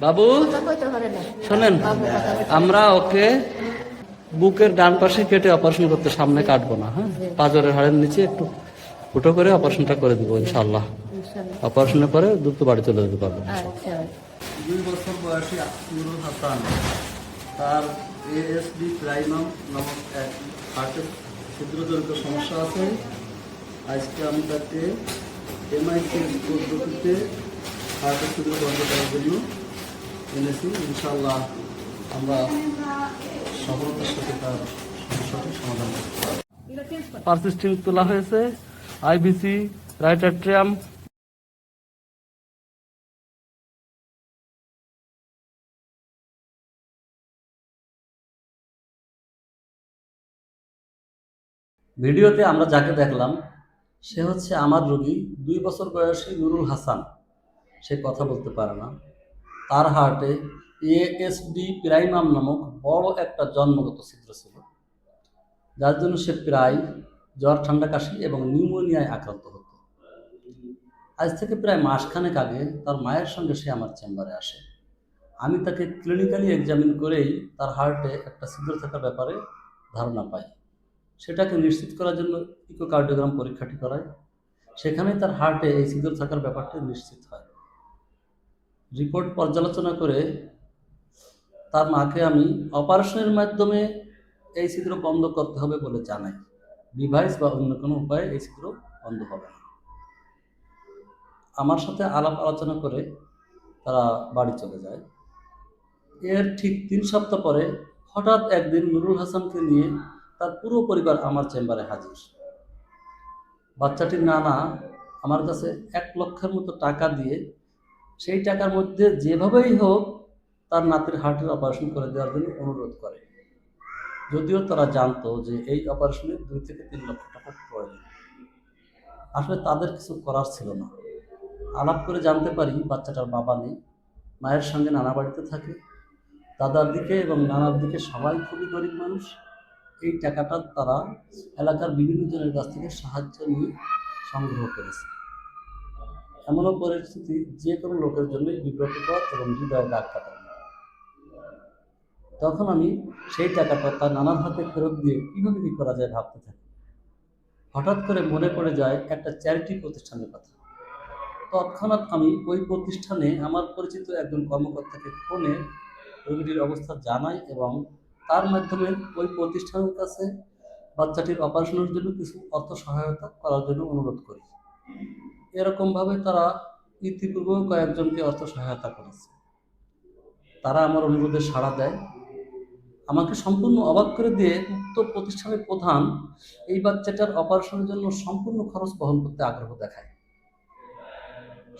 বাবু শোনেন আমরা ওকে বুকের ডান পাশে কেটে অপারেশন করতে সামনে কাটবো না হ্যাঁ? পাজরের হাড়ের নিচে একটু ফুটো করে অপারেশনটা করে দিব ইনশাল্লাহ অপারেশনের পরে দ্রুত বাড়ি চলে যেতে পারব। আচ্ছা দুই বছর বয়সী নুরুল হাসান তার এএসডি প্রাইমাম নামক এক হার্টের ছিদ্রজনিত সমস্যা আছে। আজকে আমি তাকে এমআইসি পদ্ধতিতে হার্টের ছিদ্র বন্ধ করার জন্য এনেছি ইনশাল্লাহ আমরা সফলতার সাথে তার সমস্যাটির সমাধান করতে পারসিস্টিং তোলা হয়েছে আইবিসি রাইটার ট্রিয়াম। ভিডিওতে আমরা যাকে দেখলাম সে হচ্ছে আমার রোগী দুই বছর বয়সী নুরুল হাসান। সে কথা বলতে পারে না। তার হার্টে এএসডি প্রাইমাম নামক বড় একটা জন্মগত ছিদ্র ছিল, যার জন্য সে প্রায় জ্বর, ঠান্ডা কাশি এবং নিউমোনিয়ায় আক্রান্ত হতো। আজ থেকে প্রায় মাসখানেক আগে তার মায়ের সঙ্গে সে আমার চেম্বারে আসে। আমি তাকে ক্লিনিক্যালি এক্সামিন করেই তার হার্টে একটা ছিদ্র থাকার ব্যাপারে ধারণা পাই। সেটাকে নিশ্চিত করার জন্য ইকোকার্ডিওগ্রাম পরীক্ষাটি করায়। সেখানে তার হার্টে এই ছিদ্র থাকার ব্যাপারটি নিশ্চিত হয়। রিপোর্ট পর্যালোচনা করে তার মাকে আমি অপারেশনের মাধ্যমে এই ছিদ্র বন্ধ করতে হবে বলে জানাই। ডিভাইস বা অন্য কোনো উপায়ে এই ছিদ্র বন্ধ হবে না। আমার সাথে আলাপ আলোচনা করে তারা বাড়ি চলে যায়। এর ঠিক তিন সপ্তাহ পরে হঠাৎ একদিন নুরুল হাসানকে নিয়ে তার পুরো পরিবার আমার চেম্বারে হাজির। বাচ্চাটির নানা আমার কাছে এক লক্ষের মতো টাকা দিয়ে সেই টাকার মধ্যে যেভাবেই হোক তার নাতির হার্টের অপারেশন করে দেওয়ার জন্য অনুরোধ করে। যদিও তারা জানতো যে এই অপারেশনে দুই থেকে তিন লক্ষ টাকা প্রয়োজন। আসলে তাদের কিছু করার ছিল না। আলাপ করে জানতে পারি বাচ্চাটার বাবা নেই। মায়ের সঙ্গে নানা বাড়িতে থাকে। দাদার দিকে এবং নানার দিকে সবাই খুবই গরিব মানুষ। এই টাকাটা তারা এলাকার বিভিন্ন জনের কাছ থেকে সাহায্য নিয়ে সংগ্রহ করেছে। এমনও পরিস্থিতি যে কোনো লোকের জন্যই বিব্রতকর এবং হৃদয়ে দাগ কাটানো তখন আমি সেই টাকাটা তার নানার হাতে ফেরত দিয়ে কীভাবে কী করা যায় ভাবতে থাকি। হঠাৎ করে মনে পড়ে যায় একটা চ্যারিটি প্রতিষ্ঠানের কথা। তৎক্ষণাৎ আমি ওই প্রতিষ্ঠানে আমার পরিচিত একজন কর্মকর্তাকে ফোনে রোগীটির অবস্থা জানাই এবং তার মাধ্যমে ওই প্রতিষ্ঠানের কাছে বাচ্চাটির অপারেশনের জন্য কিছু অর্থ সহায়তা করার জন্য অনুরোধ করি। এরকমভাবে তারা ইতিপূর্বেও কয়েকজনকে অর্থ সহায়তা করেছে। তারা আমার অনুরোধে সাড়া দেয়। আমাকে সম্পূর্ণ অবাক করে দিয়ে উক্ত প্রতিষ্ঠানের প্রধান এই বাচ্চাটার অপারেশনের জন্য সম্পূর্ণ খরচ বহন করতে আগ্রহ দেখায়।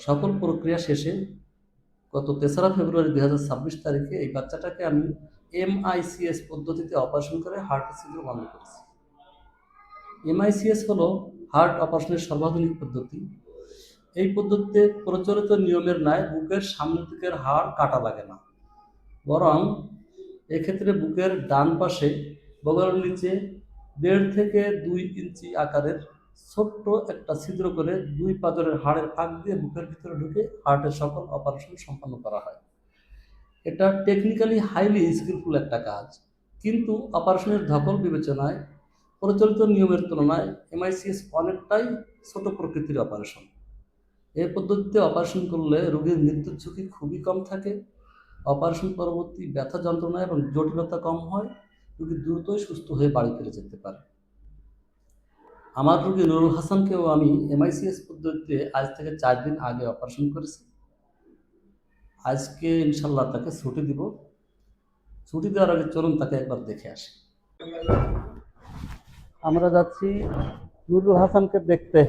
সকল প্রক্রিয়া শেষে গত তেসরা ফেব্রুয়ারি দুই হাজার ছাব্বিশ তারিখে এই বাচ্চাটাকে আমি এমআইসিএস পদ্ধতিতে অপারেশন করে হার্ট ছিদ্র বন্ধ করেছি। এমআইসিএস হলো হার্ট অপারেশনের সর্বাধুনিক পদ্ধতি। এই পদ্ধতিতে প্রচলিত নিয়মের ন্যায় বুকের সামনের দিকের হাড় কাটা লাগে না। বরং এক্ষেত্রে বুকের ডান পাশে বগলের নিচে দেড় থেকে দুই ইঞ্চি আকারের ছোট্ট একটা ছিদ্র করে দুই পাজরের হাড়ের ফাঁক দিয়ে বুকের ভিতরে ঢুকে হার্টের সকল অপারেশন সম্পন্ন করা হয়। এটা টেকনিক্যালি হাইলি স্কিলফুল একটা কাজ। কিন্তু অপারেশনের ধকল বিবেচনায় প্রচলিত নিয়মের তুলনায় এমআইসিএস অনেকটাই ছোট প্রকৃতির অপারেশন। এই পদ্ধতিতে অপারেশন করলে রোগীর মৃত্যুর ঝুঁকি খুবই কম থাকে। অপারেশন পরবর্তী ব্যথা যন্ত্রণা এবং জটিলতা কম হয়। রোগী দ্রুতই সুস্থ হয়ে বাড়ি ফিরে যেতে পারে। আমার রোগী নুরুল হাসানকেও আমি এমআইসিএস পদ্ধতিতে আজ থেকে চার দিন আগে অপারেশন করেছি। আজকে ইনশাল্লাহ তাকে ছুটি দিব। ছুটি দেওয়ার আগে চলুন তাকে একবার দেখে আসি। আমরা যাচ্ছি নুরুল হাসানকে দেখতে।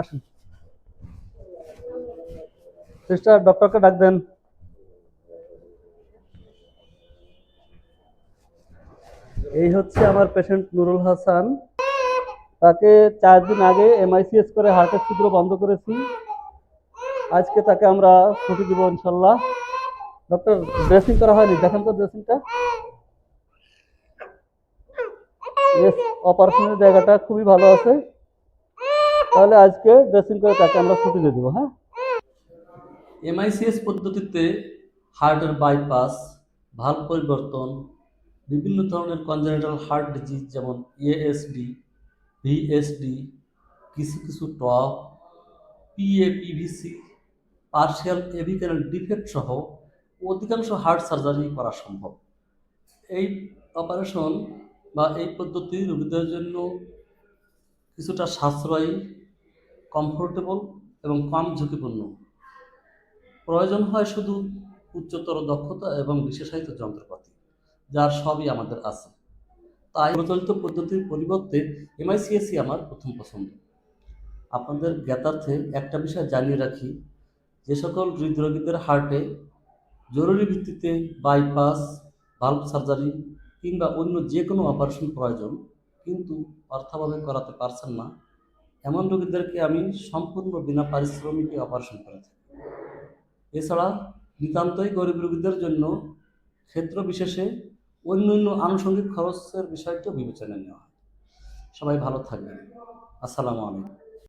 আসুন। সিস্টার ডক্টরকে ডাক দেন। এই হচ্ছে আমার পেশেন্ট নুরুল হাসান। তাকে চার দিন আগে এমআইসিএস করে হার্টের ছিদ্র বন্ধ করেছি। আজকে তাকে আমরা ছুটি দিব ইনশাল্লাহ। ডক্টর ড্রেসিং করা হয়নি? দেখেন তো ড্রেসিংটা অপারেশনের জায়গাটা খুবই ভালো আছে। তাহলে আজকে ড্রেসিং করে তাকে আমরা ছুটি দিয়ে দেবো হ্যাঁ? এমআইসিএস পদ্ধতিতে হার্টের বাইপাস ভালো পরিবর্তন, বিভিন্ন ধরনের কনজেনিটাল হার্ট ডিজিজ যেমন এএসডি ভিএসডি কিছু কিছু top PAPVC partial AV canal defect সহ অধিকাংশ হার্ট সার্জারি করা সম্ভব। এই অপারেশন বা এই পদ্ধতি রোগীদের জন্য কিছুটা সাশ্রয়ী কমফোর্টেবল এবং কম ঝুঁকিপূর্ণ। প্রয়োজন হয় শুধু উচ্চতর দক্ষতা এবং বিশেষায়িত যন্ত্রপাতি, যার সবই আমাদের আছে। তাই প্রচলিত পদ্ধতির পরিবর্তে এমআইসিএসই আমার প্রথম পছন্দ। আপনাদের জ্ঞাতার্থে একটা বিষয় জানিয়ে রাখি, যে সকল হৃদরোগীদের হার্টে জরুরি ভিত্তিতে বাইপাস ভালভ সার্জারি কিংবা অন্য যে কোনো অপারেশন প্রয়োজন, কিন্তু অর্থাভাবে করাতে পারছেন না, এমন রোগীদেরকে আমি সম্পূর্ণ বিনা পারিশ্রমিকে অপারেশন করে থাকি। এছাড়া নিতান্তই গরিব রোগীদের জন্য ক্ষেত্র বিশেষে অন্য অন্য আনুষঙ্গিক খরচের বিষয়টিও বিবেচনা নেওয়া হয়। সবাই ভালো থাকবেন। আসসালামু আলাইকুম।